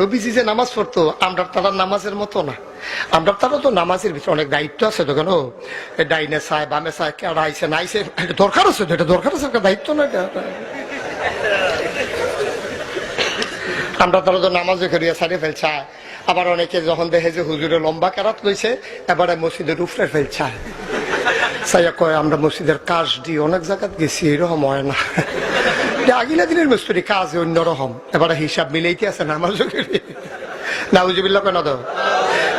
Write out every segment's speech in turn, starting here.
নবীজি যে নামাজ পড়তো, আমরা তারা নামাজের মতো না। আমরা তারা তো নামাজের ভিতরে অনেক দায়িত্ব আছে তো কেন? ডাইনে চায় বামে চায় কেডা আইসে না আইসে দরকার আছে তো, এটা দরকার আছে একটা দায়িত্ব না এটা? আমরা তারা তো নামাজে করিয়া সারিয়ে ফেলছায় আবার অনেকে যখন দেখে যে হুজুরে লম্বা কেরাত লইছে, এবারে মসজিদের উপরে ফেলছায় সাইয়া কয়, আমরা মসজিদের কাজ দিয়ে অনেক জায়গাত গেছি, এরকম হয় না। এটা আগিলা দিনের মিস্ত্রি কাজ অন্যরকম এবারে হিসাব মিলাইতে আছে নামাজ নাউজুবিল্লা কেন তো?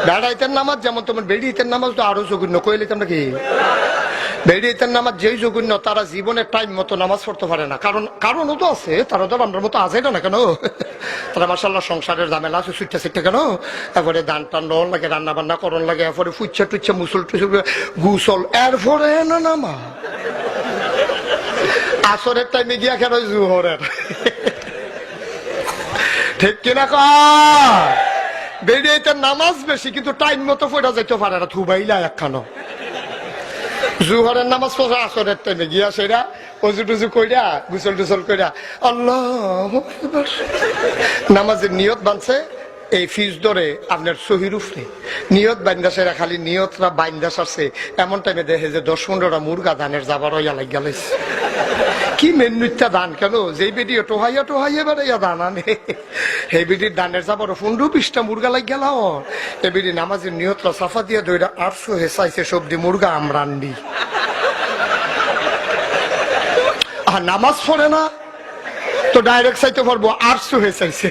বেড়াইতের নামাজ যেমন তোমার বেড়িয়েতের নামাজ তো আরও জঘন্য কইলে তোমরা কি বেড়িয়েতের নামাজ যেই জঘন্য তারা জীবনের টাইম মতো নামাজ পড়তে পারে না। কারণ, কারণও তো আছে, তারা তো আমরা মতো আছে না কেন? তারা মাসাল্লাহ সংসারের ঝামেলা আছে সুইটা সিটটা কেন? তারপরে দান টান লন লাগে রান্না বান্না করন লাগে, এরপরে ফুচ্ছা টুচ্ছা মুসল টুসল গুসল, এরপরে না নামা আসরের টাইমে গিয়া কেন জুহরের? ঠিক কিনা বেরিয়ে নামাজ বেশি, কিন্তু টাইম মতো পড়া যাইতে পারে না থুবাইলা একখানো। জুহরের নামাজ পড়া আসরের টাইমে গিয়া সেরা, অজু টুজু কইরা, গুসল টুসল কইরা, আল্লাহ নামাজের নিয়ত বানছে, এই ফিজ ধরে আপনার সহির উফরে। নিয়ত বাইন্দা সেরা, খালি নিয়তরা বাইন্দা সারছে। এমন টাইমে দেখে যে দশ পনেরোটা মুরগা ধানের যাবার ইয়া লাগিয়া গেলাইছে কি মেনুটা দান কেন যেই বেটি টোহাইয়া টোহাইয়া বেড়াইয়া দান আনে। এই বেটির দানের যাবার পনেরো বিশটা মুরগা লাগ গেল এই বেটি নামাজের নিয়তরা সাফা দিয়ে দইরা আটশো হেসাইছে সবজি মুরগা আমরান্ডি আর নামাজ পড়ে না? তো ডাইরেক্ট চাইতে পারব আটশো হেসাইছে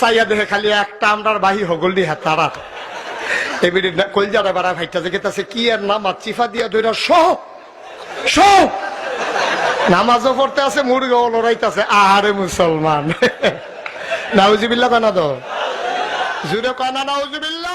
চাইয়া দেখে খালি একটা আমরার বাহি হগল দি হাতারা এবারে কলজারা বাড়া ভাইটা যে গেতাছে কি আর নামাজ চিফা দিয়া দইরা সহ সহ নামাজও পড়তে আছে মুরগাও লড়াইতেছে। আহারে মুসলমান। নাউজিবিল্লা কানা তো? জুড়ে কানা নাউজিবিল্লা